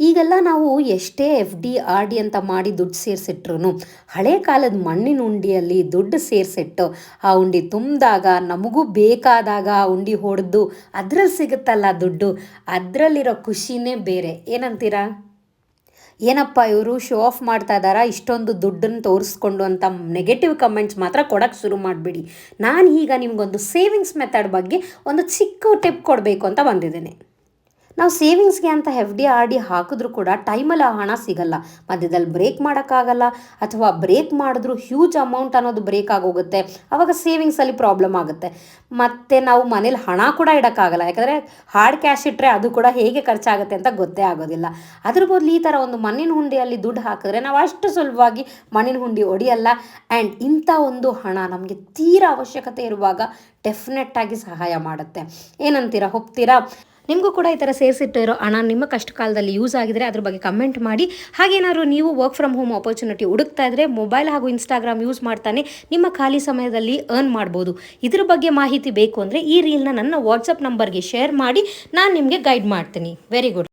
ಈಗೆಲ್ಲ ನಾವು ಎಷ್ಟೇ ಎಫ್ ಡಿ, ಆರ್ ಡಿ ಅಂತ ಮಾಡಿ ದುಡ್ಡು ಸೇರಿಸಿಟ್ರು ಹಳೆ ಕಾಲದ ಮಣ್ಣಿನ ಉಂಡಿಯಲ್ಲಿ ದುಡ್ಡು ಸೇರಿಸಿಟ್ಟು ಆ ಉಂಡಿ ತುಂಬಿದಾಗ, ನಮಗೂ ಬೇಕಾದಾಗ ಆ ಉಂಡಿ ಹೊಡೆದು ಅದ್ರಲ್ಲಿ ಸಿಗುತ್ತಲ್ಲ ದುಡ್ಡು, ಅದರಲ್ಲಿರೋ ಖುಷಿನೇ ಬೇರೆ. ಏನಂತೀರಾ? ಏನಪ್ಪ ಇವರು ಶೋ ಆಫ್ ಮಾಡ್ತಾ ಇದ್ದಾರಾ? ಇಷ್ಟೊಂದು ದುಡ್ಡನ್ನು ತೋರಿಸ್ಕೊಂಡು ಅಂತ ನೆಗೆಟಿವ್ ಕಮೆಂಟ್ಸ್ ಮಾತ್ರ ಕೊಡೋಕ್ಕೆ ಶುರು ಮಾಡಿಬಿಡಿ. ನಾನು ಈಗ ನಿಮಗೊಂದು ಸೇವಿಂಗ್ಸ್ ಮೆಥಡ್ ಬಗ್ಗೆ ಒಂದು ಚಿಕ್ಕ ಟಿಪ್ ಕೊಡಬೇಕು ಅಂತ ಬಂದಿದ್ದೇನೆ. ನಾವು ಸೇವಿಂಗ್ಸ್ಗೆ ಅಂತ ಎಫ್ ಡಿ ಆರ್ ಡಿ ಹಾಕಿದ್ರೂ ಕೂಡ ಟೈಮಲ್ಲಿ ಆ ಹಣ ಸಿಗಲ್ಲ. ಮಧ್ಯದಲ್ಲಿ ಬ್ರೇಕ್ ಮಾಡೋಕ್ಕಾಗಲ್ಲ ಅಥವಾ ಬ್ರೇಕ್ ಮಾಡಿದ್ರೂ ಹ್ಯೂಜ್ ಅಮೌಂಟ್ ಅನ್ನೋದು ಬ್ರೇಕ್ ಆಗೋಗುತ್ತೆ. ಆವಾಗ ಸೇವಿಂಗ್ಸಲ್ಲಿ ಪ್ರಾಬ್ಲಮ್ ಆಗುತ್ತೆ. ಮತ್ತು ನಾವು ಮನೇಲಿ ಹಣ ಕೂಡ ಇಡೋಕ್ಕಾಗಲ್ಲ. ಯಾಕಂದರೆ ಹಾರ್ಡ್ ಕ್ಯಾಶ್ ಇಟ್ಟರೆ ಅದು ಕೂಡ ಹೇಗೆ ಖರ್ಚಾಗುತ್ತೆ ಅಂತ ಗೊತ್ತೇ ಆಗೋದಿಲ್ಲ. ಅದ್ರ ಬದಲು ಈ ಥರ ಒಂದು ಮಣ್ಣಿನ ಹುಂಡಿಯಲ್ಲಿ ದುಡ್ಡು ಹಾಕಿದ್ರೆ ನಾವು ಅಷ್ಟು ಸುಲಭವಾಗಿ ಮಣ್ಣಿನ ಹುಂಡಿ ಹೊಡಿಯಲ್ಲ ಆ್ಯಂಡ್ ಇಂಥ ಒಂದು ಹಣ ನಮಗೆ ತೀರಾ ಅವಶ್ಯಕತೆ ಇರುವಾಗ ಡೆಫಿನೆಟ್ಟಾಗಿ ಸಹಾಯ ಮಾಡುತ್ತೆ. ಏನಂತೀರಾ? ಒಪ್ತೀರಾ? ನಿಮಗೂ ಕೂಡ ಈ ಥರ ಸೇರಿಸಿಟ್ಟಿರೋ ಹಣ ನಿಮ್ಮ ಕಷ್ಟ ಕಾಲದಲ್ಲಿ ಯೂಸ್ ಆಗಿದ್ರೆ ಅದ್ರ ಬಗ್ಗೆ ಕಮೆಂಟ್ ಮಾಡಿ. ಹಾಗೇನಾದ್ರು ನೀವು ವರ್ಕ್ ಫ್ರಮ್ ಹೋಮ್ ಆಪರ್ಚುನಿಟಿ ಹುಡುಕ್ತಾ ಇದ್ದರೆ ಮೊಬೈಲ್ ಹಾಗೂ ಇನ್ಸ್ಟಾಗ್ರಾಮ್ ಯೂಸ್ ಮಾಡ್ತಾನೆ ನಿಮ್ಮ ಖಾಲಿ ಸಮಯದಲ್ಲಿ ಅರ್ನ್ ಮಾಡ್ಬೋದು. ಇದ್ರ ಬಗ್ಗೆ ಮಾಹಿತಿ ಬೇಕು ಅಂದರೆ ಈ ರೀಲ್ನ ನನ್ನ ವಾಟ್ಸಪ್ ನಂಬರ್ಗೆ ಶೇರ್ ಮಾಡಿ, ನಾನು ನಿಮಗೆ ಗೈಡ್ ಮಾಡ್ತೀನಿ. Very good